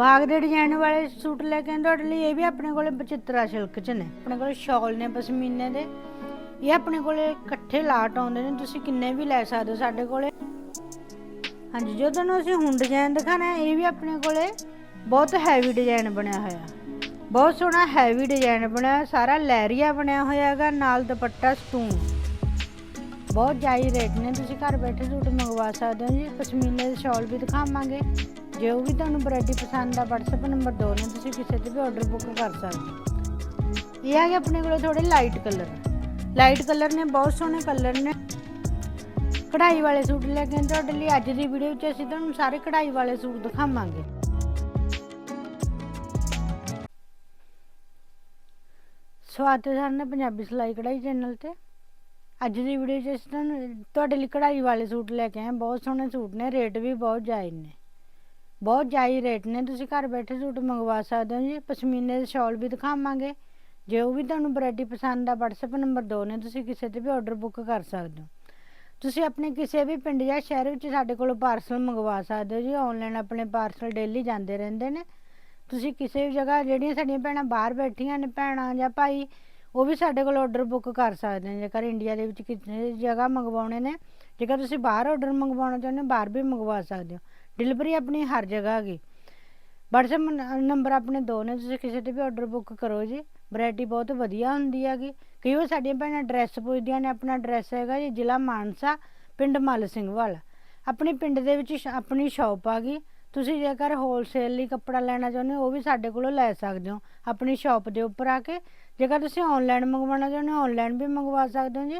ਬਾਗ ਦੇ ਡਿਜ਼ਾਈਨ ਵਾਲੇ ਸੂਟ ਲੈ ਕੇ ਆਏ ਤੁਹਾਡੇ ਲਈ ਇਹ ਵੀ ਆਪਣੇ ਕੋਲੇ ਬਚਿੱਤਰਾ ਸਿਲਕ ਚ ਨੇ। ਆਪਣੇ ਕੋਲੇ ਸ਼ਾਲ ਨੇ ਪਸ਼ਮੀਨੇ ਦੇ। ਇਹ ਆਪਣੇ ਕੋਲੇ ਇਕੱਠੇ ਲਾਟ ਆਉਂਦੇ ਨੇ ਤੁਸੀਂ ਕਿੰਨੇ ਵੀ ਲੈ ਸਕਦੇ ਹੋ ਸਾਡੇ ਕੋਲੇ। ਹਾਂਜੀ ਜੋ ਤੁਹਾਨੂੰ ਅਸੀਂ ਹੁਣ ਡਿਜ਼ਾਈਨ ਦਿਖਾਣਾ ਇਹ ਵੀ ਆਪਣੇ ਕੋਲੇ ਬਹੁਤ ਹੈਵੀ ਡਿਜ਼ਾਈਨ ਬਣਿਆ ਹੋਇਆ ਬਹੁਤ ਸੋਹਣਾ ਹੈਵੀ ਡਿਜ਼ਾਈਨ ਬਣਿਆ ਹੋਇਆ, ਸਾਰਾ ਲੈਰੀਆ ਬਣਿਆ ਹੋਇਆ ਹੈਗਾ ਨਾਲ ਦੁਪੱਟਾ ਸਟੂਨ ਬਹੁਤ ਜਾਈ ਰੇਟ ਨੇ ਤੁਸੀਂ ਘਰ ਬੈਠੇ ਸੂਟ ਮੰਗਵਾ ਸਕਦੇ ਹੋ ਜੀ ਪਸ਼ਮੀਨੇ ਦੇ ਸ਼ਾਲ ਵੀ ਦਿਖਾਵਾਂਗੇ। ਜੋ ਵੀ ਤੁਹਾਨੂੰ ਵੈਰਾਈਟੀ ਪਸੰਦ ਆ, WhatsApp ਨੰਬਰ ਦੋ ਨੇ, ਤੁਸੀਂ ਕਿਸੇ ਤੇ ਵੀ ਆਰਡਰ ਬੁੱਕ ਕਰ ਸਕਦੇ ਹੋ। ਇਹ ਆ ਗਏ ਆਪਣੇ ਕੋਲ ਥੋੜੇ ਲਾਈਟ ਕਲਰ ਲਾਈਟ ਕਲਰ ਨੇ, ਬਹੁਤ ਸੋਹਣੇ ਕਲਰ ਨੇ। ਕਢਾਈ ਵਾਲੇ ਸੂਟ ਲੈ ਕੇ ਤੁਹਾਡੇ ਲਈ ਅੱਜ ਦੀ ਵੀਡੀਓ ਵਿੱਚ ਅਸੀਂ ਤੁਹਾਨੂੰ ਸਾਰੇ ਕਢਾਈ ਵਾਲੇ ਸੂਟ ਦਿਖਾਵਾਂਗੇ। ਸਵਾਗਤ ਹੈ ਸਾਰਿਆਂ ਦਾ ਪੰਜਾਬੀ ਸਿਲਾਈ ਕਢਾਈ ਚੈਨਲ ਤੇ। ਅੱਜ ਦੀ ਵੀਡੀਓ 'ਚ ਅਸੀਂ ਤੁਹਾਨੂੰ, ਤੁਹਾਡੇ ਲਈ ਕਢਾਈ ਵਾਲੇ ਸੂਟ ਲੈ ਕੇ ਆਏ, ਬਹੁਤ ਸੋਹਣੇ ਸੂਟ ਨੇ ਰੇਟ ਵੀ ਬਹੁਤ ਜਾਇਜ਼ ਨੇ। ਬਹੁਤ ਜਾਇਜ਼ ਰੇਟ ਨੇ, ਤੁਸੀਂ ਘਰ ਬੈਠੇ ਸੂਟ ਮੰਗਵਾ ਸਕਦੇ ਹੋ ਜੀ, ਪਸ਼ਮੀਨੇ ਦੇ ਸ਼ਾਲ ਵੀ ਦਿਖਾਵਾਂਗੇ। ਜੇ ਉਹ ਵੀ ਤੁਹਾਨੂੰ ਵੈਰਾਈਟੀ ਪਸੰਦ ਆ, WhatsApp ਨੰਬਰ ਦੋ ਨੇ, ਤੁਸੀਂ ਕਿਸੇ ਤੇ ਵੀ ਆਰਡਰ ਬੁੱਕ ਕਰ ਸਕਦੇ ਹੋ। ਤੁਸੀਂ ਆਪਣੇ ਕਿਸੇ ਵੀ ਪਿੰਡ ਜਾਂ ਸ਼ਹਿਰ ਵਿੱਚ ਸਾਡੇ ਕੋਲੋਂ ਪਾਰਸਲ ਮੰਗਵਾ ਸਕਦੇ ਹੋ ਜੀ ਆਨਲਾਈਨ ਆਪਣੇ ਪਾਰਸਲ ਡੇਲੀ ਜਾਂਦੇ ਰਹਿੰਦੇ ਨੇ। ਤੁਸੀਂ ਕਿਸੇ ਵੀ ਜਗ੍ਹਾ, ਜਿਹੜੀਆਂ ਸਾਡੀਆਂ ਭੈਣਾਂ ਬਾਹਰ ਬੈਠੀਆਂ ਨੇ, ਭੈਣਾਂ ਜਾਂ ਭਾਈ, ਉਹ ਵੀ ਸਾਡੇ ਕੋਲ ਆਰਡਰ ਬੁੱਕ ਕਰ ਸਕਦੇ ਨੇ। ਜੇਕਰ ਇੰਡੀਆ ਦੇ ਵਿੱਚ ਕਿਸੇ ਜਗ੍ਹਾ ਮੰਗਵਾਉਣੇ ਨੇ, ਜੇਕਰ ਤੁਸੀਂ ਬਾਹਰ ਆਰਡਰ ਮੰਗਵਾਉਣਾ ਚਾਹੁੰਦੇ ਹੋ, ਬਾਹਰ ਵੀ ਮੰਗਵਾ ਸਕਦੇ ਹੋ। ਡਿਲੀਵਰੀ ਆਪਣੀ ਹਰ ਜਗ੍ਹਾ ਹੈਗੀ WhatsApp ਨੰਬਰ ਆਪਣੇ ਦੋ ਨੇ, ਤੁਸੀਂ ਕਿਸੇ ਤੇ ਵੀ ਆਰਡਰ ਬੁੱਕ ਕਰੋ ਜੀ। ਵੈਰਾਈਟੀ ਬਹੁਤ ਵਧੀਆ ਹੁੰਦੀ ਹੈਗੀ। ਕਈ ਵਾਰ ਸਾਡੀਆਂ ਭੈਣਾਂ ਐਡਰੈਸ ਪੁੱਛਦੀਆਂ ਨੇ, ਆਪਣਾ ਐਡਰੈਸ ਹੈਗਾ ਜੀ, ਜ਼ਿਲ੍ਹਾ ਮਾਨਸਾ, ਪਿੰਡ ਮੱਲ ਸਿੰਘ ਵਾਲਾ ਆਪਣੇ ਪਿੰਡ ਦੇ ਵਿੱਚ ਸ਼- ਆਪਣੀ ਸ਼ਾਪ ਆ ਗਈ। ਤੁਸੀਂ ਜੇਕਰ ਹੋਲਸੇਲ ਲਈ ਕੱਪੜਾ ਲੈਣਾ ਚਾਹੁੰਦੇ ਹੋ, ਉਹ ਵੀ ਸਾਡੇ ਕੋਲੋਂ ਲੈ ਸਕਦੇ ਹੋ। ਆਪਣੀ ਸ਼ਾਪ ਦੇ ਉੱਪਰ ਆ ਕੇ। ਜੇਕਰ ਤੁਸੀਂ ਆਨਲਾਈਨ ਮੰਗਵਾਉਣਾ ਚਾਹੁੰਦੇ ਹੋ ਆਨਲਾਈਨ ਵੀ ਮੰਗਵਾ ਸਕਦੇ ਹੋ ਜੀ।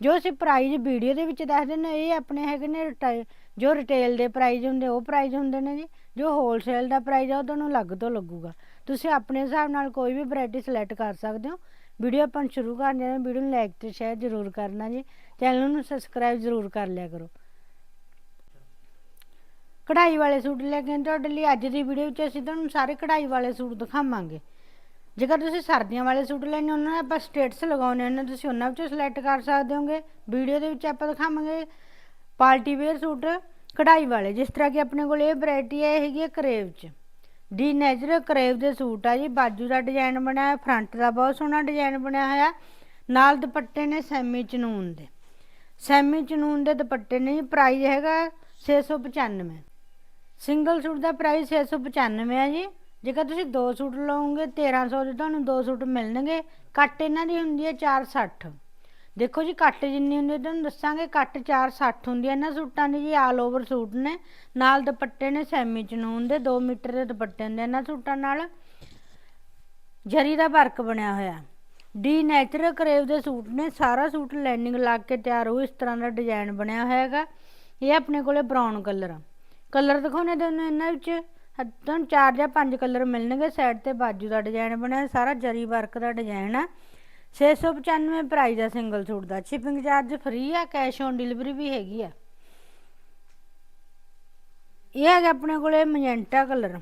ਜੋ ਅਸੀਂ ਪ੍ਰਾਈਜ਼ ਵੀਡੀਓ ਦੇ ਵਿੱਚ ਦੱਸਦੇ ਨੇ, ਇਹ ਆਪਣੇ ਹੈਗੇ ਨੇ ਰਿਟਾਈ- ਜੋ ਰਿਟੇਲ ਦੇ ਪ੍ਰਾਈਜ਼ ਹੁੰਦੇ, ਉਹ ਪ੍ਰਾਈਜ਼ ਹੁੰਦੇ ਨੇ ਜੀ। ਜੋ ਹੋਲਸੇਲ ਦਾ ਪ੍ਰਾਈਜ਼ ਆ, ਉਹ ਤੁਹਾਨੂੰ ਅਲੱਗ ਤੋਂ ਲੱਗੂਗਾ। ਤੁਸੀਂ ਆਪਣੇ ਹਿਸਾਬ ਨਾਲ ਕੋਈ ਵੀ ਵੈਰਾਈਟੀ ਸਿਲੈਕਟ ਕਰ ਸਕਦੇ ਹੋ। ਵੀਡੀਓ ਆਪਾਂ ਸ਼ੁਰੂ ਕਰਦੇ ਹਾਂ ਵੀਡੀਓ ਨੂੰ ਲਾਈਕ ਤੇ ਸ਼ੇਅਰ ਜ਼ਰੂਰ ਕਰਨਾ ਜੀ। ਚੈਨਲ ਨੂੰ ਸਬਸਕ੍ਰਾਈਬ ਜ਼ਰੂਰ ਕਰ ਲਿਆ ਕਰੋ। ਕਢਾਈ ਵਾਲੇ ਸੂਟ ਲੈ ਕੇ ਤੁਹਾਡੇ ਲਈ ਅੱਜ ਦੀ ਵੀਡੀਓ ਵਿੱਚ ਅਸੀਂ ਤੁਹਾਨੂੰ ਸਾਰੇ ਕਢਾਈ ਵਾਲੇ ਸੂਟ ਦਿਖਾਵਾਂਗੇ। ਜੇਕਰ ਤੁਸੀਂ ਸਰਦੀਆਂ ਵਾਲੇ ਸੂਟ ਲੈਣੇ, ਉਹਨਾਂ ਦੇ ਆਪਾਂ ਸਟੇਟਸ ਲਗਾਉਣੇ ਉਹਨਾਂ ਤੁਸੀਂ ਉਹਨਾਂ ਵਿੱਚੋਂ ਸਿਲੈਕਟ ਕਰ ਸਕਦੇ ਹੋਗੇ। ਵੀਡੀਓ ਦੇ ਵਿੱਚ ਆਪਾਂ ਦਿਖਾਵਾਂਗੇ। ਪਾਰਟੀ ਵੇਅਰ ਸੂਟ ਕਢਾਈ ਵਾਲੇ। ਜਿਸ ਤਰ੍ਹਾਂ ਕਿ ਆਪਣੇ ਕੋਲ ਇਹ ਵੈਰਾਈਟੀ ਹੈ ਇਹ ਹੈਗੀ ਹੈ ਕਰੇਵ ਚ। ਡੀ ਨੈਚੁਰਲ ਕਰੇਵ ਦੇ ਸੂਟ ਆ ਜੀ। ਬਾਜੂ ਦਾ ਡਿਜ਼ਾਈਨ ਬਣਿਆ ਹੋਇਆ ਫਰੰਟ ਦਾ ਬਹੁਤ ਸੋਹਣਾ ਡਿਜ਼ਾਈਨ ਬਣਿਆ ਹੋਇਆ। ਨਾਲ ਦੁਪੱਟੇ ਨੇ ਸੈਮੀ ਚਨੂਨ ਦੇ। ਸੈਮੀ ਚਨੂਨ ਦੇ ਦੁਪੱਟੇ ਨੇ ਜੀ। ਪ੍ਰਾਈਸ ਹੈਗਾ 695 ਸਿੰਗਲ ਸੂਟ ਦਾ ਪ੍ਰਾਈਸ 695 ਹੈ ਜੀ। ਜੇਕਰ ਤੁਸੀਂ ਦੋ ਸੂਟ ਲਓਗੇ 1300 ਦੇ ਤੁਹਾਨੂੰ ਦੋ ਸੂਟ ਮਿਲਣਗੇ। ਕੱਟ ਇਹਨਾਂ ਦੀ ਹੁੰਦੀ ਹੈ 460 ਦੇਖੋ ਜੀ, ਕੱਟ ਜਿੰਨੀ ਹੁੰਦੀ ਹੈ ਤੁਹਾਨੂੰ ਦੱਸਾਂਗੇ, ਕੱਟ 460 ਹੁੰਦੀ ਹੈ ਇਹਨਾਂ ਸੂਟਾਂ ਦੀ ਜੀ ਆਲ ਓਵਰ ਸੂਟ ਨੇ। ਨਾਲ ਦੁਪੱਟੇ ਨੇ ਸੈਮੀ ਚਨੂਨ ਦੇ 2 ਮੀਟਰ ਦੇ ਦੁਪੱਟੇ ਹੁੰਦੇ ਇਹਨਾਂ ਸੂਟਾਂ ਨਾਲ। ਜਰੀ ਦਾ ਵਰਕ ਬਣਿਆ ਹੋਇਆ। ਡੀ ਨੈਚੁਰਲ ਕਰੇਵ ਦੇ ਸੂਟ ਨੇ, ਸਾਰਾ ਸੂਟ ਲਾਈਨਿੰਗ ਲਾ ਕੇ ਤਿਆਰ ਹੋ, ਇਸ ਤਰ੍ਹਾਂ ਦਾ ਡਿਜ਼ਾਈਨ ਬਣਿਆ ਹੋਇਆ ਹੈਗਾ। ਇਹ ਆਪਣੇ ਕੋਲੇ ਬਰਾਊਨ ਕਲਰ ਕਲਰ ਦਿਖਾਉਣੇ ਤੁਹਾਨੂੰ ਇਹਨਾਂ ਵਿੱਚ। ਤੁਹਾਨੂੰ ਚਾਰ ਜਾਂ ਪੰਜ ਕਲਰ ਮਿਲਣਗੇ ਸਾਈਡ ਤੇ ਬਾਜੂ ਦਾ ਡਿਜ਼ਾਈਨ ਬਣਿਆ, ਸਾਰਾ ਜਰੀ ਵਰਕ ਦਾ ਡਿਜ਼ਾਈਨ ਆ। 695 ਪ੍ਰਾਈਸ ਆ ਸਿੰਗਲ ਸੂਟ ਦਾ। ਸ਼ਿਪਿੰਗ ਚਾਰਜ ਫ੍ਰੀ ਆ ਕੈਸ਼ ਔਨ ਡਿਲੀਵਰੀ ਵੀ ਹੈਗੀ ਆ। ਇਹ ਹੈਗਾ ਆਪਣੇ ਕੋਲੇ ਮੈਜੈਂਟਾ ਕਲਰ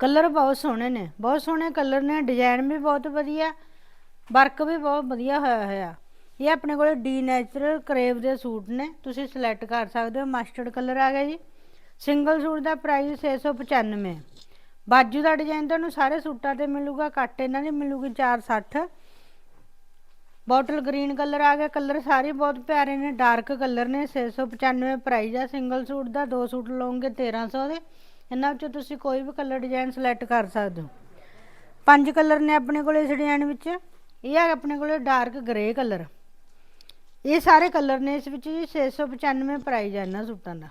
ਕਲਰ ਬਹੁਤ ਸੋਹਣੇ ਨੇ, ਬਹੁਤ ਸੋਹਣੇ ਕਲਰ ਨੇ ਡਿਜ਼ਾਈਨ ਵੀ ਬਹੁਤ ਵਧੀਆ ਵਰਕ ਵੀ ਬਹੁਤ ਵਧੀਆ ਹੋਇਆ ਹੋਇਆ। ਇਹ ਆਪਣੇ ਕੋਲੇ ਡੀ ਨੈਚੁਰਲ ਕਰੇਵ ਦੇ ਸੂਟ ਨੇ, ਤੁਸੀਂ ਸਿਲੈਕਟ ਕਰ ਸਕਦੇ ਹੋ ਮਸਟਰਡ ਕਲਰ ਆ ਗਿਆ ਜੀ। ਸਿੰਗਲ ਸੂਟ ਦਾ ਪ੍ਰਾਈਸ 695 ਹੈ ਬਾਜੂ ਦਾ ਡਿਜ਼ਾਈਨ ਤੁਹਾਨੂੰ ਸਾਰੇ ਸੂਟਾਂ ਤੇ ਮਿਲੂਗਾ ਕੱਟ ਇਹਨਾਂ ਦੀ ਮਿਲੂਗੀ 460 ਬੋਟਲ ਗ੍ਰੀਨ ਕਲਰ ਆ ਗਿਆ, ਕਲਰ ਸਾਰੇ ਬਹੁਤ ਪਿਆਰੇ ਨੇ, ਡਾਰਕ ਕਲਰ ਨੇ 695 ਪ੍ਰਾਈਸ ਆ, ਸਿੰਗਲ ਸੂਟ ਦਾ, ਦੋ ਸੂਟ ਲਓਗੇ 1300 ਦੇ, ਇਹਨਾਂ ਵਿੱਚੋਂ ਤੁਸੀਂ ਕੋਈ ਵੀ ਕਲਰ ਡਿਜ਼ਾਈਨ ਸਿਲੈਕਟ ਕਰ ਸਕਦੇ ਹੋ। ਪੰਜ ਕਲਰ ਨੇ ਆਪਣੇ ਕੋਲੇ ਇਸ ਡਿਜ਼ਾਈਨ ਵਿੱਚ, ਇਹ ਆ ਆਪਣੇ ਕੋਲੇ ਡਾਰਕ ਗ੍ਰੇ ਕਲਰ, ਇਹ ਸਾਰੇ ਕਲਰ ਨੇ ਇਸ ਵਿੱਚ ਜੀ 695 ਪ੍ਰਾਈਸ ਆ ਇਹਨਾਂ ਸੂਟਾਂ ਦਾ।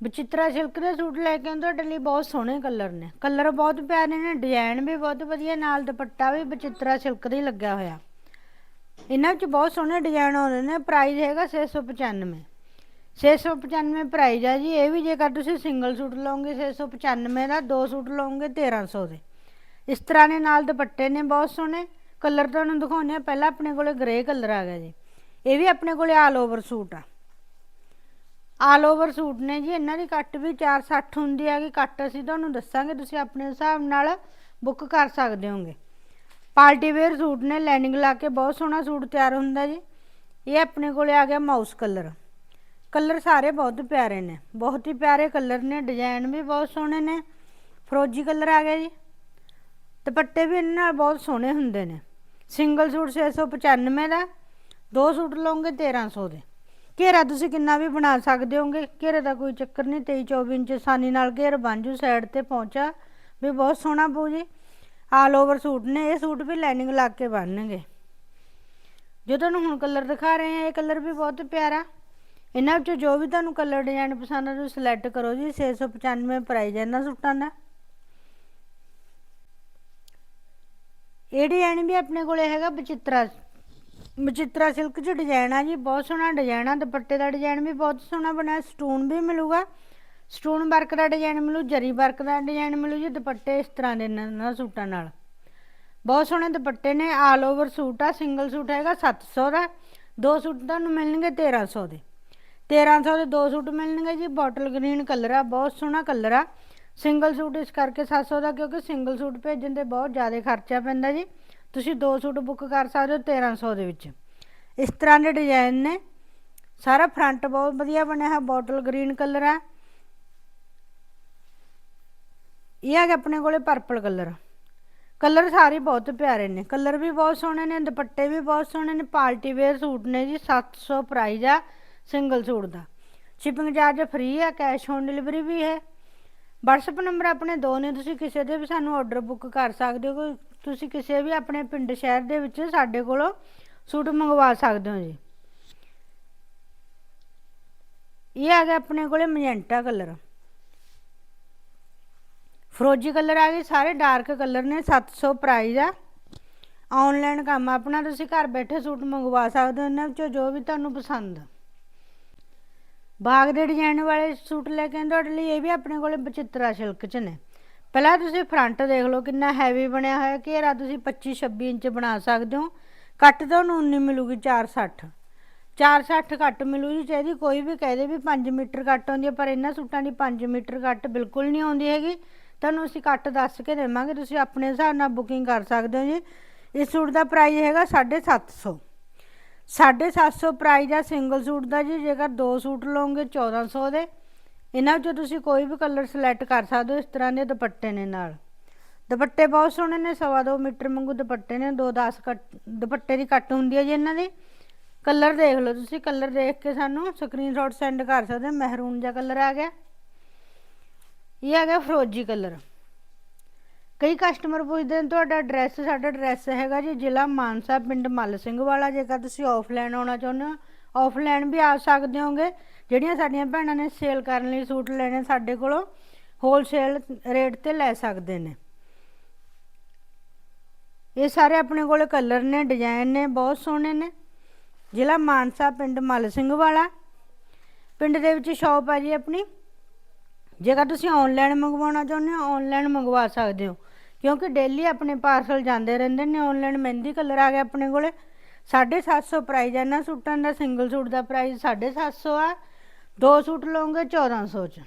ਬਚਿੱਤਰਾ ਸਿਲਕ ਦੇ ਸੂਟ ਲੈ ਕੇ ਆਏ ਤੁਹਾਡੇ ਲਈ ਬਹੁਤ ਸੋਹਣੇ ਕਲਰ ਨੇ। ਕਲਰ ਬਹੁਤ ਪਿਆਰੇ ਨੇ ਡਿਜ਼ਾਈਨ ਵੀ ਬਹੁਤ ਵਧੀਆ, ਨਾਲ ਦੁਪੱਟਾ ਵੀ ਬਚਿੱਤਰਾ ਸਿਲਕ ਦਾ ਹੀ ਲੱਗਾ ਹੋਇਆ। ਇਹਨਾਂ ਵਿੱਚ ਬਹੁਤ ਸੋਹਣੇ ਡਿਜ਼ਾਈਨ ਆਉਂਦੇ ਨੇ ਪ੍ਰਾਈਸ ਹੈਗਾ 695 695 ਪ੍ਰਾਈਸ ਆ ਜੀ, ਇਹ ਵੀ ਜੇਕਰ ਤੁਸੀਂ ਸਿੰਗਲ ਸੂਟ ਲਓਗੇ 695 ਦਾ, ਦੋ ਸੂਟ ਲਓਗੇ 1300 ਦੇ। ਇਸ ਤਰ੍ਹਾਂ ਦੇ ਨਾਲ ਦੁਪੱਟੇ ਨੇ, ਬਹੁਤ ਸੋਹਣੇ। ਕਲਰ ਤੁਹਾਨੂੰ ਦਿਖਾਉਂਦੇ ਆ ਪਹਿਲਾਂ ਆਪਣੇ ਕੋਲੇ ਗ੍ਰੇ ਕਲਰ ਆ ਗਿਆ ਜੀ। ਇਹ ਵੀ ਆਪਣੇ ਕੋਲੇ ਆਲ ਓਵਰ ਸੂਟ ਆ। ਆਲ ਓਵਰ ਸੂਟ ਨੇ ਜੀ, ਇਹਨਾਂ ਦੀ ਕੱਟ ਵੀ 460 ਹੁੰਦੀ ਹੈਗੀ, ਕੱਟ ਅਸੀਂ ਤੁਹਾਨੂੰ ਦੱਸਾਂਗੇ, ਤੁਸੀਂ ਆਪਣੇ ਹਿਸਾਬ ਨਾਲ ਬੁੱਕ ਕਰ ਸਕਦੇ ਹੋਗੇ। ਪਾਰਟੀ ਵੇਅਰ ਸੂਟ ਨੇ ਲਾਈਨਿੰਗ ਲਾ ਕੇ ਬਹੁਤ ਸੋਹਣਾ ਸੂਟ ਤਿਆਰ ਹੁੰਦਾ ਜੀ। ਇਹ ਆਪਣੇ ਕੋਲੇ ਆ ਗਿਆ ਮਾਊਸ ਕਲਰ ਕਲਰ ਸਾਰੇ ਬਹੁਤ ਪਿਆਰੇ ਨੇ, ਬਹੁਤ ਹੀ ਪਿਆਰੇ ਕਲਰ ਨੇ ਡਿਜ਼ਾਈਨ ਵੀ ਬਹੁਤ ਸੋਹਣੇ ਨੇ। ਫਰੋਜੀ ਕਲਰ ਆ ਗਿਆ ਜੀ। ਦੁਪੱਟੇ ਵੀ ਇਹਨਾਂ ਨਾਲ ਬਹੁਤ ਸੋਹਣੇ ਹੁੰਦੇ ਨੇ। ਸਿੰਗਲ ਸੂਟ 695 ਦਾ, ਦੋ ਸੂਟ ਲਓਗੇ 1300 ਦੇ। ਘੇਰਾ ਤੁਸੀਂ ਕਿੰਨਾ ਵੀ ਬਣਾ ਸਕਦੇ ਹੋਗੇ ਘੇਰੇ ਦਾ ਕੋਈ ਚੱਕਰ ਨਹੀਂ 23 24 ਇੰਚ ਆਸਾਨੀ ਨਾਲ ਘੇਰ ਬਣ ਜੂ ਸਾਈਡ ਤੇ ਪਹੁੰਚਾ, ਵੀ ਬਹੁਤ ਸੋਹਣਾ ਪਊ ਜੀ। ਆਲ ਓਵਰ ਸੂਟ ਨੇ, ਇਹ ਸੂਟ ਵੀ ਲਾਈਨਿੰਗ ਲਾ ਕੇ ਬਣਨਗੇ ਜੋ ਤੁਹਾਨੂੰ ਹੁਣ ਕਲਰ ਦਿਖਾ ਰਹੇ ਹਾਂ, ਇਹ ਕਲਰ ਵੀ ਬਹੁਤ ਪਿਆਰਾ। ਇਹਨਾਂ ਵਿੱਚੋਂ ਜੋ ਵੀ ਤੁਹਾਨੂੰ ਕਲਰ ਡਿਜ਼ਾਈਨ ਪਸੰਦ ਆ, ਤੁਸੀਂ ਸਿਲੈਕਟ ਕਰੋ ਜੀ 695 ਪ੍ਰਾਈਸ ਹੈ ਇਹਨਾਂ ਸੂਟਾਂ ਦਾ। ਇਹ ਡਿਜ਼ਾਈਨ ਵੀ ਆਪਣੇ ਕੋਲੇ ਹੈਗਾ ਬਚਿੱਤਰਾ ਬਚਿੱਤਰਾ ਸਿਲਕ ਚ ਡਿਜ਼ਾਈਨ ਆ ਜੀ, ਬਹੁਤ ਸੋਹਣਾ ਡਿਜ਼ਾਈਨ ਆ, ਦੁਪੱਟੇ ਦਾ ਡਿਜ਼ਾਈਨ ਵੀ ਬਹੁਤ ਸੋਹਣਾ ਬਣਿਆ ਸਟੋਨ ਵੀ ਮਿਲੂਗਾ। ਸਟੋਨ ਵਰਕ ਦਾ ਡਿਜ਼ਾਈਨ ਮਿਲੂ, ਜਰੀ ਵਰਕ ਦਾ ਡਿਜ਼ਾਈਨ ਮਿਲੂ ਜੀ, ਦੁਪੱਟੇ ਇਸ ਤਰ੍ਹਾਂ ਦੇ ਨੇ ਸੂਟਾਂ ਨਾਲ। ਬਹੁਤ ਸੋਹਣੇ ਦੁਪੱਟੇ ਨੇ ਆਲ ਓਵਰ ਸੂਟ ਆ ਸਿੰਗਲ ਸੂਟ ਹੈਗਾ 700 ਦਾ, ਦੋ ਸੂਟ ਤੁਹਾਨੂੰ ਮਿਲਣਗੇ 1300 ਦੇ। 1300 ਦੇ ਦੋ ਸੂਟ ਮਿਲਣਗੇ ਜੀ ਬੋਟਲ ਗ੍ਰੀਨ ਕਲਰ ਆ, ਬਹੁਤ ਸੋਹਣਾ ਕਲਰ ਆ। ਸਿੰਗਲ ਸੂਟ ਇਸ ਕਰਕੇ 700 ਦਾ, ਕਿਉਂਕਿ ਸਿੰਗਲ ਸੂਟ ਭੇਜਣ ਤੇ ਬਹੁਤ ਜ਼ਿਆਦਾ ਖਰਚਾ ਪੈਂਦਾ ਜੀ। ਤੁਸੀਂ ਦੋ ਸੂਟ ਬੁੱਕ ਕਰ ਸਕਦੇ ਹੋ 1300 ਦੇ ਵਿੱਚ। ਇਸ ਤਰ੍ਹਾਂ ਦੇ ਡਿਜ਼ਾਈਨ ਨੇ। ਸਾਰਾ ਫਰੰਟ ਬਹੁਤ ਵਧੀਆ ਬਣਿਆ ਹੈ ਬੋਟਲ ਗ੍ਰੀਨ ਕਲਰ ਆ। ਇਹ ਹੈਗਾ ਆਪਣੇ ਕੋਲੇ ਪਰਪਲ ਕਲਰ ਕਲਰ ਸਾਰੇ ਬਹੁਤ ਪਿਆਰੇ ਨੇ। ਕਲਰ ਵੀ ਬਹੁਤ ਸੋਹਣੇ ਨੇ, ਦੁਪੱਟੇ ਵੀ ਬਹੁਤ ਸੋਹਣੇ ਨੇ। ਪਾਰਟੀ ਵੇਅਰ ਸੂਟ ਨੇ ਜੀ 700 ਪ੍ਰਾਈਸ ਆ ਸਿੰਗਲ ਸੂਟ ਦਾ। ਸ਼ਿਪਿੰਗ ਚਾਰਜ ਫ੍ਰੀ ਆ ਕੈਸ਼ ਔਨ ਡਿਲੀਵਰੀ ਵੀ ਹੈ। WhatsApp ਨੰਬਰ ਆਪਣੇ ਦੋ ਨੇ, ਤੁਸੀਂ ਕਿਸੇ ਦੇ ਵੀ ਸਾਨੂੰ ਆਰਡਰ ਬੁੱਕ ਕਰ ਸਕਦੇ ਹੋ। ਤੁਸੀਂ ਕਿਸੇ ਵੀ ਆਪਣੇ ਪਿੰਡ ਸ਼ਹਿਰ ਦੇ ਵਿੱਚ ਸਾਡੇ ਕੋਲੋਂ ਸੂਟ ਮੰਗਵਾ ਸਕਦੇ ਹੋ ਜੀ। ਇਹ ਆ ਗਿਆ ਆਪਣੇ ਕੋਲੇ ਮੈਜੈਂਟਾ ਕਲਰ। ਫਰੋਜੀ ਕਲਰ ਆ ਗਏ, ਸਾਰੇ ਡਾਰਕ ਕਲਰ ਨੇ 700 ਪ੍ਰਾਈਸ ਆ। ਆਨਲਾਈਨ ਕੰਮ ਆਪਣਾ ਤੁਸੀਂ ਘਰ ਬੈਠੇ ਸੂਟ ਮੰਗਵਾ ਸਕਦੇ ਹੋ, ਇਹਨਾਂ ਵਿੱਚੋਂ ਜੋ ਵੀ ਤੁਹਾਨੂੰ ਪਸੰਦ। ਬਾਗ ਦੇ ਡਿਜ਼ਾਈਨ ਵਾਲੇ ਸੂਟ ਲੈ ਕੇ ਆਉਂਦੇ ਤੁਹਾਡੇ ਲਈ ਇਹ ਵੀ ਆਪਣੇ ਕੋਲੇ ਬਚਿੱਤਰਾ ਸਿਲਕ ਚ ਨੇ। ਪਹਿਲਾਂ ਤੁਸੀਂ ਫਰੰਟ ਦੇਖ ਲਓ ਕਿੰਨਾ ਹੈਵੀ ਬਣਿਆ ਹੋਇਆ, ਘੇਰਾ ਤੁਸੀਂ 25 26 ਇੰਚ ਬਣਾ ਸਕਦੇ ਹੋ। ਕੱਟ ਤੁਹਾਨੂੰ 19 ਮਿਲੂਗੀ 460 460 ਕੱਟ ਮਿਲੂ ਚਾਹੀਦੀ ਕੋਈ ਵੀ ਕਹਦੇ ਵੀ 5 ਮੀਟਰ ਕੱਟ ਆਉਂਦੀ ਹੈ, ਪਰ ਇਹਨਾਂ ਸੂਟਾਂ ਦੀ 5 ਮੀਟਰ ਕੱਟ ਬਿਲਕੁਲ ਨਹੀਂ ਆਉਂਦੀ ਹੈਗੀ। ਤੁਹਾਨੂੰ ਅਸੀਂ ਕੱਟ ਦੱਸ ਕੇ ਦੇਵਾਂਗੇ, ਤੁਸੀਂ ਆਪਣੇ ਹਿਸਾਬ ਨਾਲ ਬੁਕਿੰਗ ਕਰ ਸਕਦੇ ਹੋ ਜੀ। ਇਸ ਸੂਟ ਦਾ ਪ੍ਰਾਈਸ ਹੈਗਾ 750 750 ਪ੍ਰਾਈਸ ਆ ਸਿੰਗਲ ਸੂਟ ਦਾ ਜੀ, ਜੇਕਰ ਦੋ ਸੂਟ ਲਓਗੇ 1400 ਦੇ। ਇਹਨਾਂ ਵਿੱਚੋਂ ਤੁਸੀਂ ਕੋਈ ਵੀ ਕਲਰ ਸਿਲੈਕਟ ਕਰ ਸਕਦੇ ਹੋ, ਇਸ ਤਰ੍ਹਾਂ ਦੇ ਦੁਪੱਟੇ ਨੇ ਨਾਲ। ਦੁਪੱਟੇ ਬਹੁਤ ਸੋਹਣੇ ਨੇ, ਸਵਾ ਦੋ ਮੀਟਰ ਵਾਂਗੂ ਦੁਪੱਟੇ ਨੇ 2-10 ਕੱਟ, ਦੁਪੱਟੇ ਦੀ ਕੱਟ ਹੁੰਦੀ ਹੈ ਜੀ ਇਹਨਾਂ ਦੀ। ਕਲਰ ਦੇਖ ਲਓ ਤੁਸੀਂ ਕਲਰ ਦੇਖ ਕੇ ਸਾਨੂੰ ਸਕਰੀਨਸ਼ਾਟ ਸੈਂਡ ਕਰ ਸਕਦੇ ਹੋ, ਮਹਿਰੂਨ ਜਿਹਾ ਕਲਰ ਆ ਗਿਆ। ਇਹ ਆ ਗਿਆ ਫਰੋਜੀ ਕਲਰ ਕਈ ਕਸਟਮਰ ਪੁੱਛਦੇ ਨੇ, ਤੁਹਾਡਾ ਐਡਰੈਸ ਸਾਡਾ ਐਡਰੈਸ ਹੈਗਾ ਜੀ ਜ਼ਿਲ੍ਹਾ ਮਾਨਸਾ, ਪਿੰਡ ਮੱਲ ਸਿੰਘ ਵਾਲਾ। ਜੇਕਰ ਤੁਸੀਂ ਆਫਲਾਈਨ ਆਉਣਾ ਚਾਹੁੰਦੇ ਹੋ ਆਫਲਾਈਨ ਵੀ ਆ ਸਕਦੇ ਹੋਗੇ। ਜਿਹੜੀਆਂ ਸਾਡੀਆਂ ਭੈਣਾਂ ਨੇ ਸੇਲ ਕਰਨ ਲਈ ਸੂਟ ਲੈਣੇ ਸਾਡੇ ਕੋਲੋਂ ਹੋਲਸੇਲ ਰੇਟ ਤੇ ਲੈ ਸਕਦੇ ਨੇ। ਇਹ ਸਾਰੇ ਆਪਣੇ ਕੋਲੇ ਕਲਰ ਨੇ ਡਿਜ਼ਾਈਨ ਨੇ, ਬਹੁਤ ਸੋਹਣੇ ਨੇ। ਜ਼ਿਲ੍ਹਾ ਮਾਨਸਾ, ਪਿੰਡ ਮਲ ਸਿੰਘ ਵਾਲਾ। ਪਿੰਡ ਦੇ ਵਿੱਚ ਸ਼ਾਪ ਆ ਜੀ ਆਪਣੀ। ਜੇਕਰ ਤੁਸੀਂ ਆਨਲਾਈਨ ਮੰਗਵਾਉਣਾ ਚਾਹੁੰਦੇ ਹੋ ਆਨਲਾਈਨ ਮੰਗਵਾ ਸਕਦੇ ਹੋ। ਕਿਉਂਕਿ ਡੇਲੀ ਆਪਣੇ ਪਾਰਸਲ ਜਾਂਦੇ ਰਹਿੰਦੇ ਨੇ ਆਨਲਾਈਨ ਮਹਿੰਦੀ ਕਲਰ ਆ ਗਿਆ ਆਪਣੇ ਕੋਲੇ। 750 ਪ੍ਰਾਈਸ ਹੈ ਇਹਨਾਂ ਸੂਟਾਂ ਦਾ ਸਿੰਗਲ ਸੂਟ ਦਾ ਪ੍ਰਾਈਸ 750 ਆ। ਦੋ ਸੂਟ ਲਓਗੇ 1400 ਚ?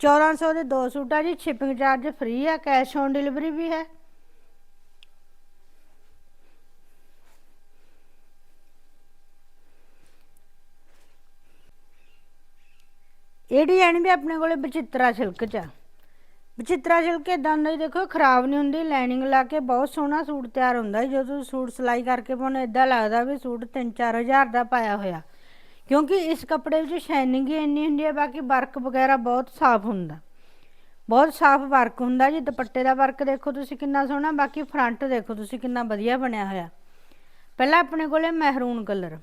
1400 ਦੇ ਦੋ ਸੂਟ ਆ ਜੀ ਸ਼ਿਪਿੰਗ ਚਾਰਜ ਫ੍ਰੀ ਆ ਕੈਸ਼ ਔਨ ਡਿਲੀਵਰੀ ਵੀ ਹੈ। ਇਹ ਡਿਜ਼ਾਈਨ ਵੀ ਆਪਣੇ ਕੋਲੇ ਬਚਿੱਤਰਾ ਸਿਲਕ ਚ ਆ। ਬਚਿੱਤਰਾ ਸਿਲਕ ਇਦਾਂ ਦਾ ਹੀ ਦੇਖੋ, ਖਰਾਬ ਨਹੀਂ ਹੁੰਦੀ ਲਾਈਨਿੰਗ ਲਾ ਕੇ ਬਹੁਤ ਸੋਹਣਾ ਸੂਟ ਤਿਆਰ ਹੁੰਦਾ ਜਦੋਂ ਸੂਟ ਸਿਲਾਈ ਕਰਕੇ ਪਾਉਣਾ ਇਦਾਂ ਲੱਗਦਾ ਵੀ ਸੂਟ 3-4000 ਦਾ ਪਾਇਆ ਹੋਇਆ। ਕਿਉਂਕਿ ਇਸ ਕੱਪੜੇ ਵਿੱਚ ਸ਼ਾਈਨਿੰਗ ਹੀ ਇੰਨੀ ਹੁੰਦੀ ਹੈ ਬਾਕੀ ਵਰਕ ਵਗੈਰਾ ਬਹੁਤ ਸਾਫ਼ ਹੁੰਦਾ। ਬਹੁਤ ਸਾਫ਼ ਵਰਕ ਹੁੰਦਾ, ਜੀ ਦੁਪੱਟੇ ਦਾ ਵਰਕ ਦੇਖੋ ਤੁਸੀਂ ਕਿੰਨਾ ਸੋਹਣਾ, ਬਾਕੀ ਫਰੰਟ ਦੇਖੋ ਤੁਸੀਂ ਕਿੰਨਾ ਵਧੀਆ ਬਣਿਆ ਹੋਇਆ। ਪਹਿਲਾਂ ਆਪਣੇ ਕੋਲੇ ਮਹਿਰੂਨ ਕਲਰ।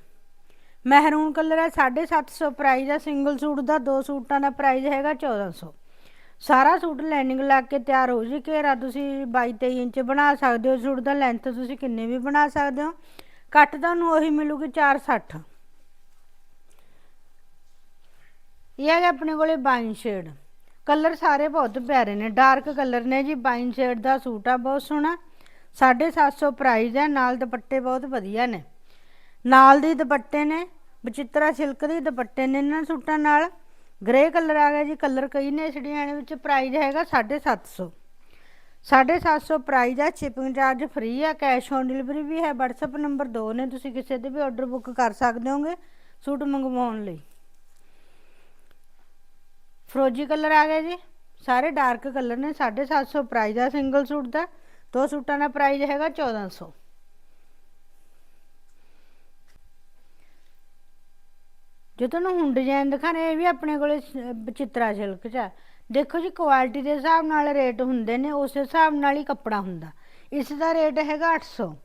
ਮਹਿਰੂਨ ਕਲਰ ਹੈ 750 ਪ੍ਰਾਈਸ ਹੈ ਸਿੰਗਲ ਸੂਟ ਦਾ ਦੋ ਸੂਟਾਂ ਦਾ ਪ੍ਰਾਈਸ ਹੈਗਾ 1400 ਸਾਰਾ ਸੂਟ ਲਾਈਨਿੰਗ ਲਾ ਕੇ ਤਿਆਰ ਹੋ ਜੀ, ਘੇਰਾ ਤੁਸੀਂ 22 23 ਇੰਚ ਬਣਾ ਸਕਦੇ ਹੋ, ਸੂਟ ਦਾ ਲੈਂਥ ਤੁਸੀਂ ਕਿੰਨੇ ਵੀ ਬਣਾ ਸਕਦੇ ਹੋ। ਕੱਟ ਤੁਹਾਨੂੰ ਉਹੀ ਮਿਲੂਗੀ 460 ਇਹ ਹੈ ਆਪਣੇ ਕੋਲੇ ਬਾਈਨ ਸ਼ੇਡ। ਕਲਰ ਸਾਰੇ ਬਹੁਤ ਪਿਆਰੇ ਨੇ, ਡਾਰਕ ਕਲਰ ਨੇ ਜੀ। ਬਾਈਨ ਸ਼ੇਡ ਦਾ ਸੂਟ ਆ, ਬਹੁਤ ਸੋਹਣਾ। 750 ਪ੍ਰਾਈਸ ਹੈ ਨਾਲ ਦੁਪੱਟੇ ਬਹੁਤ ਵਧੀਆ ਨੇ। ਨਾਲ ਦੀ ਦੁਪੱਟੇ ਨੇ ਬਚਿੱਤਰਾ ਸਿਲਕ ਦੇ ਦੁਪੱਟੇ ਨੇ ਇਹਨਾਂ ਸੂਟਾਂ ਨਾਲ। ਗ੍ਰੇ ਕਲਰ ਆ ਗਿਆ ਜੀ, ਕਲਰ ਕਈ ਨੇ, ਇਸ ਡਿਜ਼ਾਈਨ ਵਿੱਚ ਪ੍ਰਾਈਸ ਹੈਗਾ 750 750 ਪ੍ਰਾਈਸ ਆ, ਸ਼ਿਪਿੰਗ ਚਾਰਜ ਫ੍ਰੀ ਆ, ਕੈਸ਼ ਔਨ ਡਿਲੀਵਰੀ ਵੀ ਹੈ। WhatsApp ਨੰਬਰ ਦੋ ਨੇ, ਤੁਸੀਂ ਕਿਸੇ ਦੇ ਵੀ ਆਰਡਰ ਬੁੱਕ ਕਰ ਸਕਦੇ ਹੋਗੇ ਸੂਟ ਮੰਗਵਾਉਣ ਲਈ। ਫਰੋਜੀ ਕਲਰ ਆ ਗਿਆ ਜੀ। ਸਾਰੇ ਡਾਰਕ ਕਲਰ ਨੇ 750 ਪ੍ਰਾਈਸ ਆ ਸਿੰਗਲ ਸੂਟ ਦਾ। ਦੋ ਸੂਟਾਂ ਦਾ ਪ੍ਰਾਈਸ ਹੈਗਾ 1400 ਜੋ ਤੁਹਾਨੂੰ ਹੁਣ ਡਿਜ਼ਾਈਨ ਦਿਖਾਣੇ, ਇਹ ਵੀ ਆਪਣੇ ਕੋਲੇ ਸ- ਸਿਲਕ ਚ ਆ। ਦੇਖੋ ਜੀ, ਕੁਆਲਿਟੀ ਦੇ ਹਿਸਾਬ ਨਾਲ ਰੇਟ ਹੁੰਦੇ ਨੇ, ਉਸ ਹਿਸਾਬ ਨਾਲ ਹੀ ਕੱਪੜਾ ਹੁੰਦਾ। ਇਸ ਦਾ ਰੇਟ ਹੈਗਾ 800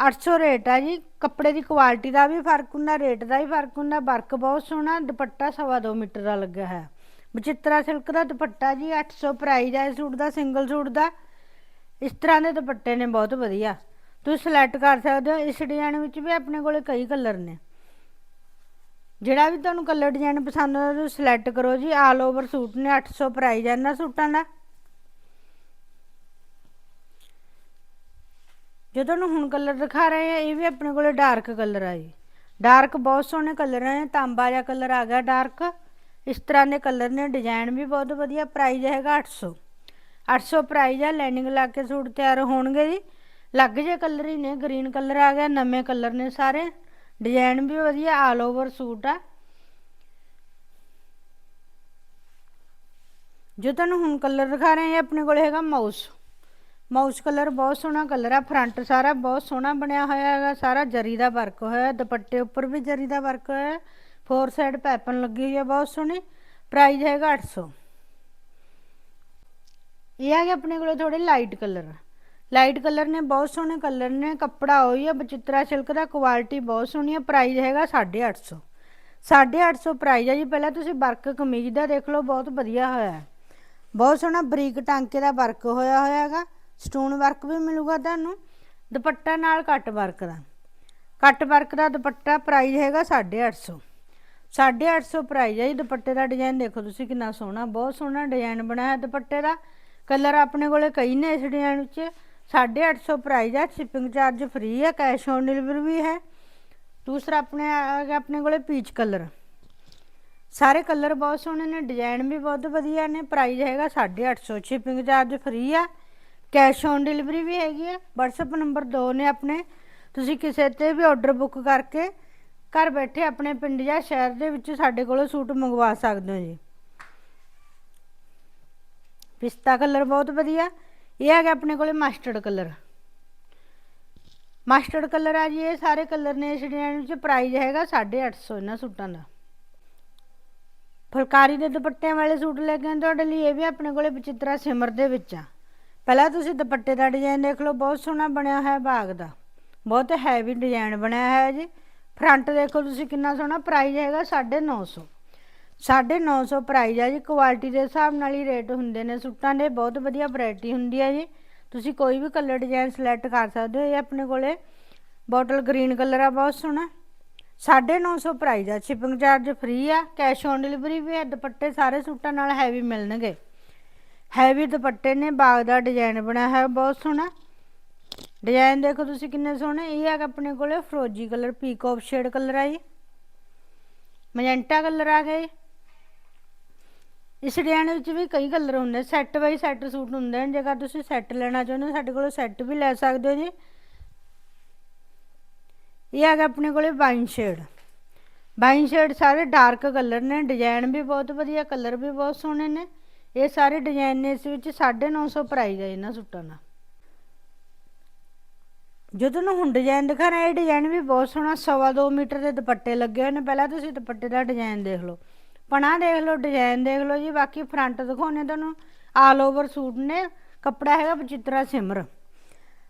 800 ਰੇਟ ਆ ਜੀ। ਕੱਪੜੇ ਦੀ ਕੁਆਲਿਟੀ ਦਾ ਵੀ ਫ਼ਰਕ ਹੁੰਦਾ, ਰੇਟ ਦਾ ਵੀ ਫ਼ਰਕ ਹੁੰਦਾ। ਵਰਕ ਬਹੁਤ ਸੋਹਣਾ, ਦੁਪੱਟਾ ਸਵਾ ਦੋ ਮੀਟਰ ਦਾ ਲੱਗਿਆ ਹੈ ਬਚਿੱਤਰਾ ਸਿਲਕ ਦਾ ਦੁਪੱਟਾ ਜੀ 800 ਪ੍ਰਾਈਸ ਹੈ ਇਸ ਸੂਟ ਦਾ, ਸਿੰਗਲ ਸੂਟ ਦਾ। ਇਸ ਤਰ੍ਹਾਂ ਦੇ ਦੁਪੱਟੇ ਨੇ, ਬਹੁਤ ਵਧੀਆ। ਤੁਸੀਂ ਸਿਲੈਕਟ ਕਰ ਸਕਦੇ ਹੋ, ਇਸ ਡਿਜ਼ਾਈਨ ਵਿੱਚ ਵੀ ਆਪਣੇ ਕੋਲੇ ਕਈ ਕਲਰ ਨੇ। ਜਿਹੜਾ ਵੀ ਤੁਹਾਨੂੰ ਕਲਰ ਡਿਜ਼ਾਈਨ ਪਸੰਦ ਆਉਂਦਾ, ਤੁਸੀਂ ਸਿਲੈਕਟ ਕਰੋ ਜੀ। ਆਲ ਓਵਰ ਸੂਟ ਨੇ 800 ਪ੍ਰਾਈਜ਼ ਹੈ ਇਹਨਾਂ ਸੂਟਾਂ ਦਾ। ਜੋ ਤੁਹਾਨੂੰ ਹੁਣ ਕਲਰ ਦਿਖਾ ਰਹੇ ਆ, ਇਹ ਵੀ ਆਪਣੇ ਕੋਲੇ ਡਾਰਕ ਕਲਰ ਆ ਜੀ। ਡਾਰਕ ਬਹੁਤ ਸੋਹਣੇ ਕਲਰ ਨੇ ਤਾਂਬਾ ਜਿਹਾ ਕਲਰ ਆ ਗਿਆ ਡਾਰਕ ਇਸ ਤਰ੍ਹਾਂ ਦੇ ਕਲਰ ਨੇ ਡਿਜ਼ਾਈਨ ਵੀ ਬਹੁਤ ਵਧੀਆ ਪ੍ਰਾਈਸ ਹੈਗਾ 800 800 ਪ੍ਰਾਈਸ ਹੈ ਲਾਈਨਿੰਗ ਲਾ ਕੇ ਸੂਟ ਤਿਆਰ ਹੋਣਗੇ ਜੀ। ਲੱਗ ਜੇ ਕਲਰ ਹੀ ਨੇ ਗ੍ਰੀਨ ਕਲਰ ਆ ਗਿਆ, ਨਵੇਂ ਕਲਰ ਨੇ ਸਾਰੇ। ਡਿਜ਼ਾਈਨ ਵੀ ਵਧੀਆ ਆਲ ਓਵਰ ਸੂਟ ਆ। ਜੋ ਤੁਹਾਨੂੰ ਹੁਣ ਕਲਰ ਦਿਖਾ ਰਹੇ ਆ ਆਪਣੇ ਕੋਲ ਹੈਗਾ ਮਾਊਸ ਮਾਊਸ ਕਲਰ ਬਹੁਤ ਸੋਹਣਾ ਕਲਰ ਆ ਫਰੰਟ ਸਾਰਾ ਬਹੁਤ ਸੋਹਣਾ ਬਣਿਆ ਹੋਇਆ ਹੈਗਾ, ਸਾਰਾ ਜਰੀ ਦਾ ਵਰਕ ਹੋਇਆ, ਦੁਪੱਟੇ ਉੱਪਰ ਵੀ ਜਰੀ ਦਾ ਵਰਕ ਹੋਇਆ। ਫੋਰ ਸਾਈਡ ਪੈਪਨ ਲੱਗੀ ਹੋਈ ਹੈ ਬਹੁਤ ਸੋਹਣੀ। ਪ੍ਰਾਈਸ ਹੈਗਾ 800 ਇਹ ਆ ਗਿਆ ਆਪਣੇ ਕੋਲ ਥੋੜੇ ਲਾਈਟ ਕਲਰ ਲਾਈਟ ਕਲਰ ਨੇ ਬਹੁਤ ਸੋਹਣੇ ਕਲਰ ਨੇ, ਕੱਪੜਾ ਹੋਈ ਹੈ ਬਚਿੱਤਰਾ ਸਿਲਕ ਦਾ ਕੁਆਲਿਟੀ ਬਹੁਤ ਸੋਹਣੀ ਹੈ ਪ੍ਰਾਈਸ ਹੈਗਾ 850 850 ਪ੍ਰਾਈਸ ਹੈ ਜੀ, ਪਹਿਲਾਂ ਤੁਸੀਂ ਵਰਕ ਕਮੀਜ਼ ਦਾ ਦੇਖ ਲਓ, ਬਹੁਤ ਵਧੀਆ ਹੋਇਆ। ਹੈ ਬਹੁਤ ਸੋਹਣਾ ਬਰੀਕ ਟਾਂਕੇ ਦਾ ਵਰਕ ਹੋਇਆ ਹੋਇਆ ਹੈਗਾ ਸਟੋਨ ਵਰਕ ਵੀ ਮਿਲੂਗਾ ਤੁਹਾਨੂੰ, ਦੁਪੱਟਾ ਨਾਲ ਕੱਟ ਵਰਕ ਦਾ। ਕੱਟ ਵਰਕ ਦਾ ਦੁਪੱਟਾ ਪ੍ਰਾਈਸ ਹੈਗਾ 850 850 ਪ੍ਰਾਈਸ ਹੈ ਜੀ ਦੁਪੱਟੇ ਦਾ ਡਿਜ਼ਾਈਨ ਦੇਖੋ ਤੁਸੀਂ ਕਿੰਨਾ ਸੋਹਣਾ ਬਹੁਤ ਸੋਹਣਾ ਡਿਜ਼ਾਈਨ ਬਣਾਇਆ ਹੈ ਦੁਪੱਟੇ ਦਾ ਕਲਰ ਆਪਣੇ ਕੋਲੇ ਕਈ ਨੇ ਇਸ ਡਿਜ਼ਾਈਨ ਵਿੱਚ 850 ਪ੍ਰਾਈਸ ਹੈ ਸ਼ਿਪਿੰਗ ਚਾਰਜ ਫ੍ਰੀ ਹੈ ਕੈਸ਼ ਔਨ ਡਿਲੀਵਰੀ ਵੀ ਹੈ ਦੂਸਰਾ ਆਪਣੇ ਆ ਗਿਆ ਆਪਣੇ ਕੋਲੇ ਪੀਚ ਕਲਰ ਸਾਰੇ ਕਲਰ ਬਹੁਤ ਸੋਹਣੇ ਨੇ ਡਿਜ਼ਾਈਨ ਵੀ ਬਹੁਤ ਵਧੀਆ ਨੇ ਪ੍ਰਾਈਸ ਹੈਗਾ 850 ਸ਼ਿਪਿੰਗ ਚਾਰਜ ਫ੍ਰੀ ਆ ਕੈਸ਼ ਔਨ ਡਿਲੀਵਰੀ ਵੀ ਹੈਗੀ ਹੈ WhatsApp ਨੰਬਰ ਦੋ ਨੇ ਆਪਣੇ ਤੁਸੀਂ ਕਿਸੇ ਤੇ ਵੀ ਆਰਡਰ ਬੁੱਕ ਕਰਕੇ ਘਰ ਬੈਠੇ ਆਪਣੇ ਪਿੰਡ ਜਾਂ ਸ਼ਹਿਰ ਦੇ ਵਿੱਚ ਸਾਡੇ ਕੋਲੋਂ ਸੂਟ ਮੰਗਵਾ ਸਕਦੇ ਹੋ ਜੀ। ਪਿਸਤਾ ਕਲਰ ਬਹੁਤ ਵਧੀਆ। ਇਹ ਹੈਗਾ ਆਪਣੇ ਕੋਲੇ ਮਸਟਰਡ ਕਲਰ। ਮਸਟਰਡ ਕਲਰ ਆ ਜੀ, ਇਹ ਸਾਰੇ ਕਲਰ ਨੇ ਇਸ ਡਿਜ਼ਾਈਨ ਵਿੱਚ। ਪ੍ਰਾਈਸ ਹੈਗਾ 850 ਇਹਨਾਂ ਸੂਟਾਂ ਦਾ। ਫੁਲਕਾਰੀ ਦੇ ਦੁਪੱਟਿਆਂ ਵਾਲੇ ਸੂਟ ਲੈ ਕੇ ਆਏ ਤੁਹਾਡੇ ਲਈ ਇਹ ਵੀ ਆਪਣੇ ਕੋਲੇ ਬਚਿੱਤਰਾ ਸਿਮਰ ਦੇ ਵਿੱਚ ਆ। ਪਹਿਲਾਂ ਤੁਸੀਂ ਦੁਪੱਟੇ ਦਾ ਡਿਜ਼ਾਈਨ ਦੇਖ ਲਓ, ਬਹੁਤ ਸੋਹਣਾ ਬਣਿਆ ਹੋਇਆ ਬਾਗ ਦਾ। ਬਹੁਤ ਹੈਵੀ ਡਿਜ਼ਾਈਨ ਬਣਿਆ ਹੋਇਆ ਜੀ। ਫਰੰਟ ਦੇਖੋ ਤੁਸੀਂ ਕਿੰਨਾ ਸੋਹਣਾ ਪ੍ਰਾਈਸ ਹੈਗਾ 950 950 ਪ੍ਰਾਈਸ ਆ ਜੀ ਕੁਆਲਿਟੀ ਦੇ ਹਿਸਾਬ ਨਾਲ ਹੀ ਰੇਟ ਹੁੰਦੇ ਨੇ, ਸੂਟਾਂ ਦੇ ਬਹੁਤ ਵਧੀਆ ਵੈਰਾਈਟੀ ਹੁੰਦੀ ਹੈ ਜੀ। ਤੁਸੀਂ ਕੋਈ ਵੀ ਕਲਰ ਡਿਜ਼ਾਈਨ ਸਿਲੈਕਟ ਕਰ ਸਕਦੇ ਹੋ, ਇਹ ਆਪਣੇ ਕੋਲੇ ਬੋਟਲ ਗ੍ਰੀਨ ਕਲਰ ਆ, ਬਹੁਤ ਸੋਹਣਾ। 950 ਪ੍ਰਾਈਸ ਆ ਸ਼ਿਪਿੰਗ ਚਾਰਜ ਫ੍ਰੀ ਆ ਕੈਸ਼ ਔਨ ਡਿਲੀਵਰੀ ਵੀ ਹੈ ਦੁਪੱਟੇ ਸਾਰੇ ਸੂਟਾਂ ਨਾਲ ਹੈਵੀ ਮਿਲਣਗੇ। ਹੈਵੀ ਦੁਪੱਟੇ ਨੇ, ਬਾਗ ਦਾ ਡਿਜ਼ਾਈਨ ਬਣਿਆ ਹੈ ਬਹੁਤ ਸੋਹਣਾ। ਡਿਜ਼ਾਈਨ ਦੇਖੋ ਤੁਸੀਂ ਕਿੰਨੇ ਸੋਹਣੇ, ਇਹ ਹੈਗਾ ਆਪਣੇ ਕੋਲੇ ਫਰੋਜੀ ਕਲਰ ਪੀਕੋਪ ਸ਼ੇਡ ਕਲਰ ਆ ਜੀ। ਮੈਜੈਂਟਾ ਕਲਰ ਆ ਗਏ ਇਸ ਡਿਜ਼ਾਈਨ ਵਿੱਚ ਵੀ ਕਈ ਕਲਰ ਹੁੰਦੇ ਸੈੱਟ ਬਾਈ ਸੈੱਟ ਸੂਟ ਹੁੰਦੇ ਨੇ ਜੇਕਰ ਤੁਸੀਂ ਸੈੱਟ ਲੈਣਾ ਚਾਹੁੰਦੇ ਹੋ, ਸਾਡੇ ਕੋਲੋਂ ਸੈੱਟ ਵੀ ਲੈ ਸਕਦੇ ਹੋ ਜੀ। ਇਹ ਹੈਗਾ ਆਪਣੇ ਕੋਲੇ ਵਾਈਨ ਸ਼ੇਡ ਵਾਈਨ ਸ਼ੇਡ ਸਾਰੇ ਡਾਰਕ ਕਲਰ ਨੇ, ਡਿਜ਼ਾਈਨ ਵੀ ਬਹੁਤ ਵਧੀਆ, ਕਲਰ ਵੀ ਬਹੁਤ ਸੋਹਣੇ ਨੇ। ਇਹ ਸਾਰੇ ਡਿਜ਼ਾਈਨ ਨੇ, ਇਸ ਵਿੱਚ 950 ਪ੍ਰਾਈਸ ਹੈ ਇਹਨਾਂ ਸੂਟਾਂ ਦਾ। ਜੋ ਤੁਹਾਨੂੰ ਹੁਣ ਡਿਜ਼ਾਈਨ ਦਿਖਾ ਰਿਹਾ, ਇਹ ਡਿਜ਼ਾਈਨ ਵੀ ਬਹੁਤ ਸੋਹਣਾ, ਸਵਾ ਦੋ ਮੀਟਰ ਦੇ ਦੁਪੱਟੇ ਲੱਗੇ ਹੋਏ ਨੇ, ਪਹਿਲਾਂ ਤੁਸੀਂ ਦੁਪੱਟੇ ਦਾ ਡਿਜ਼ਾਈਨ ਦੇਖ ਲਓ। ਪਣਾ ਦੇਖ ਲਓ ਡਿਜ਼ਾਈਨ ਦੇਖ ਲਓ ਜੀ, ਬਾਕੀ ਫਰੰਟ ਦਿਖਾਉਣੇ ਤੁਹਾਨੂੰ ਆਲ ਓਵਰ ਸੂਟ ਨੇ, ਕੱਪੜਾ ਹੈਗਾ ਬਚਿੱਤਰਾ ਸਿਮਰ।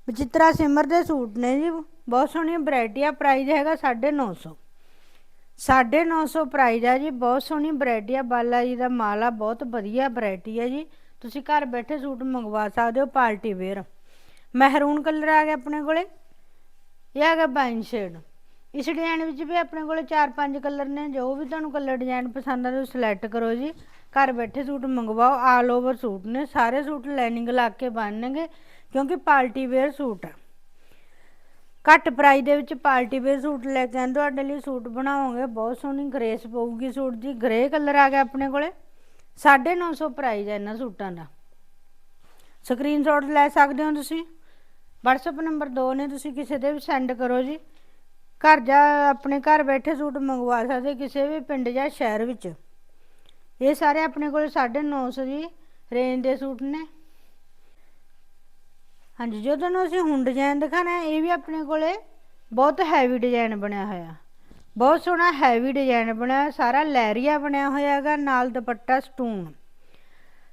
ਬਚਿੱਤਰਾ ਸਿਮਰ ਦੇ ਸੂਟ ਨੇ ਜੀ, ਬਹੁਤ ਸੋਹਣੀ ਵੈਰਾਈਟੀ ਆ ਪ੍ਰਾਈਸ ਹੈਗਾ 950 950 ਪ੍ਰਾਈਸ ਆ ਜੀ, ਬਹੁਤ ਸੋਹਣੀ ਵੈਰਾਈਟੀ ਆ, ਬਾਲਾ ਜੀ ਦਾ ਮਾਲ ਆ, ਬਹੁਤ ਵਧੀਆ ਵੈਰਾਈਟੀ ਆ ਜੀ। ਤੁਸੀਂ ਘਰ ਬੈਠੇ ਸੂਟ ਮੰਗਵਾ ਸਕਦੇ ਹੋ, ਪਾਰਟੀ ਵੇਅਰ ਮਹਿਰੂਨ ਕਲਰ ਆ ਗਿਆ ਆਪਣੇ ਕੋਲੇ। ਇਹ ਆ ਗਿਆ ਬਾਈਨ ਸ਼ੇਡ। ਇਸ ਡਿਜ਼ਾਈਨ ਵਿੱਚ ਵੀ ਆਪਣੇ ਕੋਲੇ 4-5 ਕਲਰ ਨੇ, ਜੋ ਵੀ ਤੁਹਾਨੂੰ ਕਲਰ ਡਿਜ਼ਾਈਨ ਪਸੰਦ ਆ ਤੁਸੀਂ ਸਿਲੈਕਟ ਕਰੋ ਜੀ। ਘਰ ਬੈਠੇ ਸੂਟ ਮੰਗਵਾਓ ਆਲ ਓਵਰ ਸੂਟ ਨੇ। ਸਾਰੇ ਸੂਟ ਲਾਈਨਿੰਗ ਲਾ ਕੇ ਬਣਨਗੇ ਕਿਉਂਕਿ ਪਾਰਟੀ ਵੇਅਰ ਸੂਟ ਆ। ਘੱਟ ਪ੍ਰਾਈਸ ਦੇ ਵਿੱਚ ਪਾਰਟੀ ਵੇਅਰ ਸੂਟ ਲੈ ਕੇ ਆਂਦੇ ਤੁਹਾਡੇ ਲਈ ਸੂਟ ਬਣਾਓਗੇ। ਬਹੁਤ ਸੋਹਣੀ ਗ੍ਰੇਸ ਪਊਗੀ ਸੂਟ ਦੀ। ਗ੍ਰੇ ਕਲਰ ਆ ਗਿਆ ਆਪਣੇ ਕੋਲੇ। 950 ਪ੍ਰਾਈਸ ਹੈ ਇਹਨਾਂ ਸੂਟਾਂ ਦਾ। ਸਕਰੀਨਸ਼ਾਟ ਲੈ ਸਕਦੇ ਹੋ ਤੁਸੀਂ? WhatsApp ਨੰਬਰ ਦੋ ਨੇ ਤੁਸੀਂ ਕਿਸੇ ਦੇ ਵੀ ਸੈਂਡ ਕਰੋ ਜੀ। ਘਰ ਜਾ ਆਪਣੇ ਘਰ ਬੈਠੇ ਸੂਟ ਮੰਗਵਾ ਸਕਦੇ ਕਿਸੇ ਵੀ ਪਿੰਡ ਜਾਂ ਸ਼ਹਿਰ ਵਿੱਚ। ਇਹ ਸਾਰੇ ਆਪਣੇ ਕੋਲ 950 ਜੀ ਰੇਂਜ ਦੇ ਸੂਟ ਨੇ। ਹਾਂਜੀ ਜੋ ਤੁਹਾਨੂੰ ਅਸੀਂ ਹੁਣ ਡਿਜ਼ਾਈਨ ਦਿਖਾਣਾ ਹੈ ਇਹ ਵੀ ਆਪਣੇ ਕੋਲੇ ਬਹੁਤ ਹੈਵੀ ਡਿਜ਼ਾਈਨ ਬਣਿਆ ਹੋਇਆ। ਬਹੁਤ ਸੋਹਣਾ ਹੈਵੀ ਡਿਜ਼ਾਈਨ ਬਣਿਆ ਹੋਇਆ, ਸਾਰਾ ਲੈਰੀਆ ਬਣਿਆ ਹੋਇਆ ਹੈਗਾ ਨਾਲ ਦੁਪੱਟਾ ਸਟੂਨ।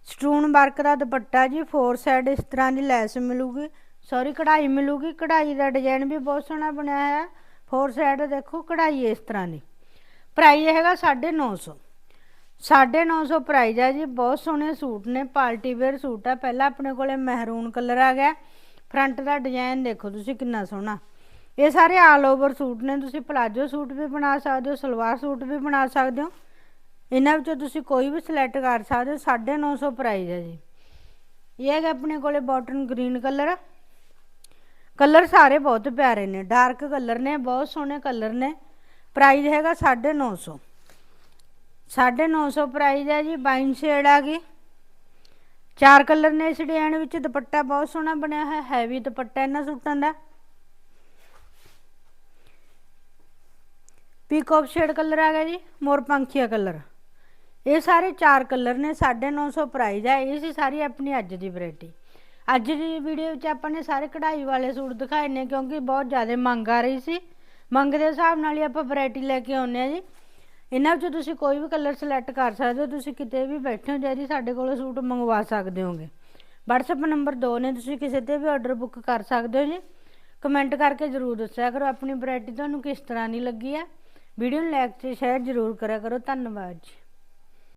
ਸਟੂਨ ਵਰਕ ਦਾ ਦੁਪੱਟਾ ਜੀ ਫੋਰ ਸਾਈਡ ਇਸ ਤਰ੍ਹਾਂ ਦੀ ਲੈਸ ਮਿਲੂਗੀ। ਸੌਰੀ ਕਢਾਈ ਮਿਲੂਗੀ। ਕਢਾਈ ਦਾ ਡਿਜ਼ਾਈਨ ਵੀ ਬਹੁਤ ਸੋਹਣਾ ਬਣਿਆ ਹੋਇਆ। ਫੋਰ ਸਾਈਡ ਦੇਖੋ, ਕਢਾਈ ਇਸ ਤਰ੍ਹਾਂ ਦੀ। ਪ੍ਰਾਈਸ ਹੈਗਾ 950 950 ਪ੍ਰਾਈਸ ਹੈ ਜੀ। ਬਹੁਤ ਸੋਹਣੇ ਸੂਟ ਨੇ। ਪਾਰਟੀ ਵੇਅਰ ਸੂਟ ਆ। ਪਹਿਲਾਂ ਆਪਣੇ ਕੋਲੇ ਮਹਿਰੂਨ ਕਲਰ ਆ ਗਿਆ। ਫਰੰਟ ਦਾ ਡਿਜ਼ਾਈਨ ਦੇਖੋ ਤੁਸੀਂ ਕਿੰਨਾ ਸੋਹਣਾ। ਇਹ ਸਾਰੇ ਆਲ ਓਵਰ ਸੂਟ ਨੇ। ਤੁਸੀਂ ਪਲਾਜੋ ਸੂਟ ਵੀ ਬਣਾ ਸਕਦੇ ਹੋ, ਸਲਵਾਰ ਸੂਟ ਵੀ ਬਣਾ ਸਕਦੇ ਹੋ। ਇਹਨਾਂ ਵਿੱਚੋਂ ਤੁਸੀਂ ਕੋਈ ਵੀ ਸਿਲੈਕਟ ਕਰ ਸਕਦੇ ਹੋ। 950 ਪ੍ਰਾਈਸ ਹੈ ਜੀ। ਇਹ ਹੈਗਾ ਆਪਣੇ ਕੋਲੇ ਬਾਟਨ ਗ੍ਰੀਨ ਕਲਰ ਕਲਰ ਸਾਰੇ ਬਹੁਤ ਪਿਆਰੇ ਨੇ, ਡਾਰਕ ਕਲਰ ਨੇ, ਬਹੁਤ ਸੋਹਣੇ ਕਲਰ ਨੇ। ਪ੍ਰਾਈਸ ਹੈਗਾ 950 950 ਪ੍ਰਾਈਸ ਹੈ ਜੀ, ਬਾਈਨ ਸ਼ੇਡ ਆ ਗਈ। ਚਾਰ ਕਲਰ ਨੇ ਇਸ ਡਿਜ਼ਾਈਨ ਵਿੱਚ, ਦੁਪੱਟਾ ਬਹੁਤ ਸੋਹਣਾ ਬਣਿਆ ਹੈ ਹੈਵੀ ਦੁਪੱਟਾ ਇਹਨਾਂ ਸੂਟਾਂ ਦਾ। ਪੀਕੋਕ ਸ਼ੇਡ ਕਲਰ ਆ ਗਿਆ ਜੀ, ਮੋਰ ਪੰਖੀਆ ਕਲਰ। ਇਹ ਸਾਰੇ ਚਾਰ ਕਲਰ ਨੇ 950 ਪ੍ਰਾਈਸ ਹੈ, ਇਹ ਸੀ ਸਾਰੀ ਆਪਣੀ ਅੱਜ ਦੀ ਵੈਰਾਈਟੀ। ਅੱਜ ਦੀ ਵੀਡੀਓ ਵਿੱਚ ਆਪਾਂ ਨੇ ਸਾਰੇ ਕਢਾਈ ਵਾਲੇ ਸੂਟ ਦਿਖਾਏ ਨੇ, ਕਿਉਂਕਿ ਬਹੁਤ ਜ਼ਿਆਦਾ ਮੰਗ ਆ ਰਹੀ ਸੀ। ਮੰਗ ਦੇ ਹਿਸਾਬ ਨਾਲ ਹੀ ਆਪਾਂ ਵੈਰਾਈਟੀ ਲੈ ਕੇ ਆਉਂਦੇ ਆ ਜੀ। ਇਹਨਾਂ ਵਿੱਚੋਂ ਤੁਸੀਂ ਕੋਈ ਵੀ ਕਲਰ ਸਿਲੈਕਟ ਕਰ ਸਕਦੇ ਹੋ, ਤੁਸੀਂ ਕਿਤੇ ਵੀ ਬੈਠੇ ਹੋ ਜੀ ਸਾਡੇ ਕੋਲੋਂ ਸੂਟ ਮੰਗਵਾ ਸਕਦੇ ਹੋਗੇ। WhatsApp ਨੰਬਰ 2 ਨੇ, ਤੁਸੀਂ ਕਿਸੇ ਤੇ ਵੀ ਆਰਡਰ ਬੁੱਕ ਕਰ ਸਕਦੇ ਹੋ ਜੀ। ਕਮੈਂਟ ਕਰਕੇ ਜ਼ਰੂਰ ਦੱਸਿਆ ਕਰੋ ਆਪਣੀ ਵੈਰਾਈਟੀ ਤੁਹਾਨੂੰ ਕਿਸ ਤਰ੍ਹਾਂ ਦੀ ਲੱਗੀ ਆ। ਵੀਡੀਓ ਨੂੰ ਲਾਈਕ ਤੇ ਸ਼ੇਅਰ ਜ਼ਰੂਰ ਕਰਿਆ ਕਰੋ, ਧੰਨਵਾਦ ਜੀ।